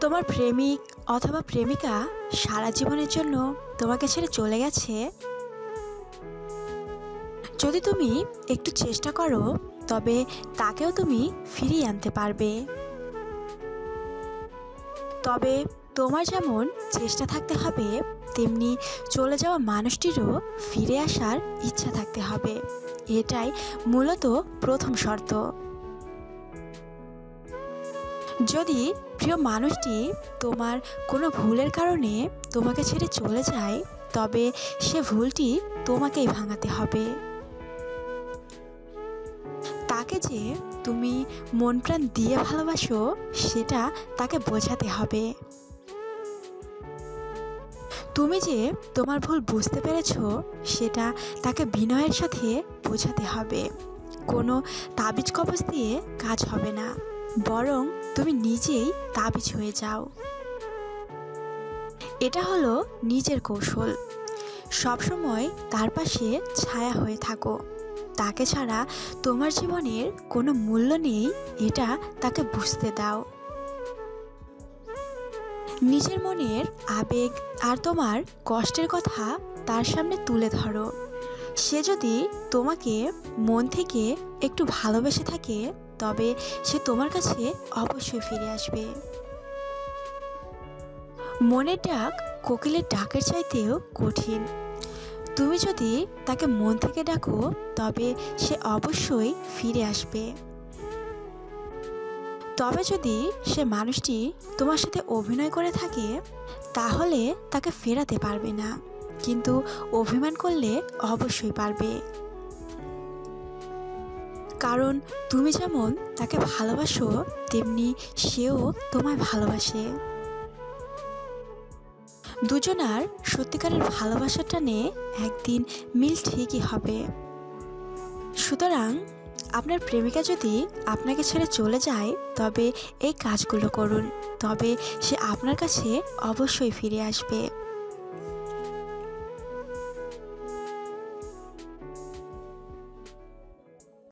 তোমার প্রেমিক অথবা প্রেমিকা সারা জীবনের জন্য তোমাকে ছেড়ে চলে গেছে? যদি তুমি একটু চেষ্টা করো, তবে তাকেও তুমি ফিরিয়ে আনতে পারবে। তবে তোমার যেমন চেষ্টা থাকতে হবে, তেমনি চলে যাওয়া মানুষটিরও ফিরে আসার ইচ্ছা থাকতে হবে। এটাই মূলত প্রথম শর্ত। যদি প্রিয় মানুষটি তোমার কোনো ভুলের কারণে তোমাকে ছেড়ে চলে যায়, তবে সে ভুলটি তোমাকেই ভাঙাতে হবে। তাকে যে তুমি মন প্রাণ দিয়ে ভালোবাসো, সেটা তাকে বোঝাতে হবে। তুমি যে তোমার ভুল বুঝতে পেরেছ, সেটা তাকে বিনয়ের সাথে বোঝাতে হবে। কোনো তাবিজ কবজ দিয়ে কাজ হবে না। বরং তুমি নিজেই তাবিজ হয়ে যাও। এটা হলো নিজের কৌশল। সবসময় তার পাশে ছায়া হয়ে থাকো। তাকে ছাড়া তোমার জীবনের কোনো মূল্য নেই, এটা তাকে বুঝতে দাও। নিজের মনের আবেগ আর তোমার কষ্টের কথা তার সামনে তুলে ধরো। সে যদি তোমাকে মন থেকে একটু ভালোবেসে থাকে, তবে সে তোমার কাছে অবশ্যই ফিরে আসবে। মনের ডাক কোকিলের ডাকের চাইতেও কঠিন। তুমি যদি তাকে মন থেকে ডাকো, তবে সে অবশ্যই ফিরে আসবে। তবে যদি সে মানুষটি তোমার সাথে অভিনয় করে থাকে, তাহলে তাকে ফেরাতে পারবে না। কিন্তু অভিমান করলে অবশ্যই পারবে। কারণ তুমি যেমন তাকে ভালোবাসো, তেমনি সেও তোমায় ভালোবাসে। দুজনার সত্যিকারের ভালোবাসার টানে একদিন মিল ঠিকই হবে। সুতরাং আপনার প্রেমিকা যদি আপনাকে ছেড়ে চলে যায়, তবে এই কাজগুলো করুন, তবে সে আপনার কাছে অবশ্যই ফিরে আসবে।